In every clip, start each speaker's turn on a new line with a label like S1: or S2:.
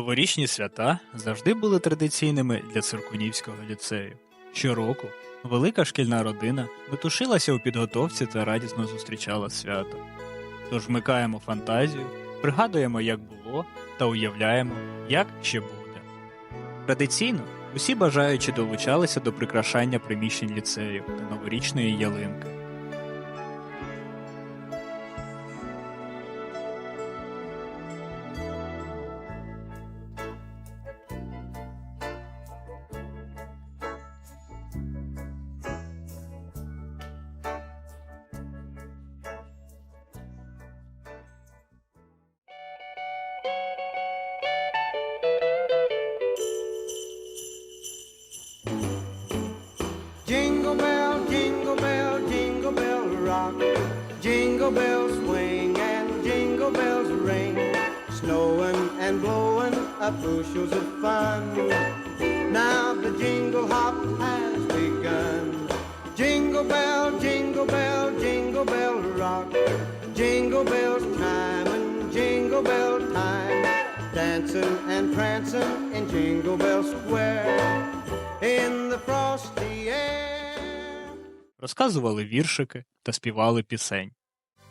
S1: Новорічні свята завжди були традиційними для Циркунівського ліцею. Щороку велика шкільна родина метушилася у підготовці та радісно зустрічала свято. Тож вмикаємо фантазію, пригадуємо, як було, та уявляємо, як ще буде. Традиційно усі бажаючі долучалися до прикрашання приміщень ліцею та новорічної ялинки.
S2: Rock. Jingle bells swing and jingle bells ring. Snowing and blowing up bushels of fun. Now the jingle hop has begun. Jingle bell, jingle bell, jingle bell rock. Jingle bells time and jingle bell time. Dancing and prancing in Jingle Bell Square.
S1: Розказували віршики та співали пісень.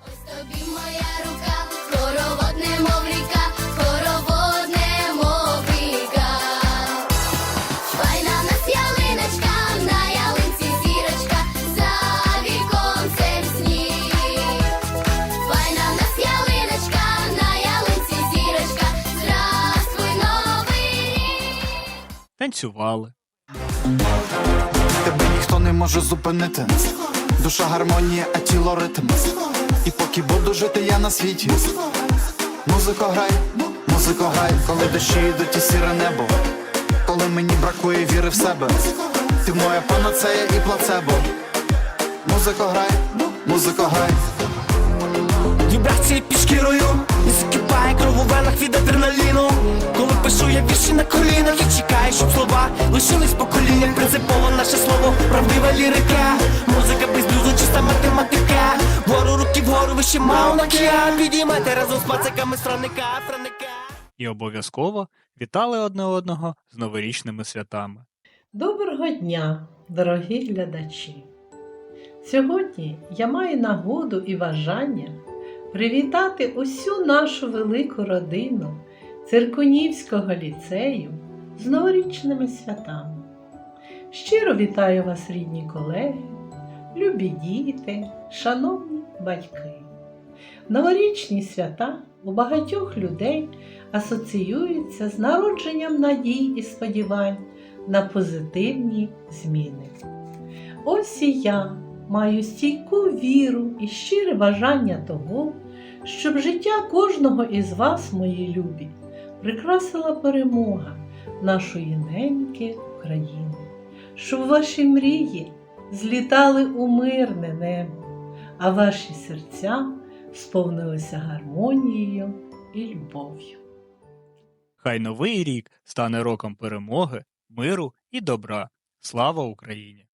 S3: Ось тобі моя рука, хоровод немов ріка, хоровод немов ріка. Файна в нас ялиночка, на ялинці зірочка, за віконцем сніг. Файна в нас ялиночка, на ялинці зірочка, здравствуй, новий рік.
S1: Танцювали,
S4: Тебе ніхто не може зупинити. Душа гармонія, а тіло ритм. І поки буду жити я на світі. Музико грай, музико грай, коли дощі йдуть і сіре небо. Коли мені бракує віри в себе. Ти моя панацея і плацебо. Музико грай, музико грай.
S5: Вібрації під шкірою і закипає кров у венах від адреналіну. Коли пишу я вірші на колінах, я чекаю, лірика. Музика без блюзу, чиста математика. Вгору руки вгору, вище мауна океан. Підіймайте разом з пациками з франика, франика.
S1: і обов'язково вітали одне одного з новорічними святами.
S6: Доброго дня, дорогі глядачі! Сьогодні я маю нагоду і бажання привітати усю нашу велику родину Циркунівського ліцею з новорічними святами. Щиро вітаю вас, рідні колеги, любі діти, шановні батьки. Новорічні свята у багатьох людей асоціюються з народженням надій і сподівань на позитивні зміни. Ось і я маю стійку віру і щире бажання того, щоб життя кожного із вас, мої любі, прикрасила перемога нашої неньки України, щоб ваші мрії злітали у мирне небо, а ваші серця сповнилися гармонією і любов'ю.
S1: Хай новий рік стане роком перемоги, миру і добра. Слава Україні!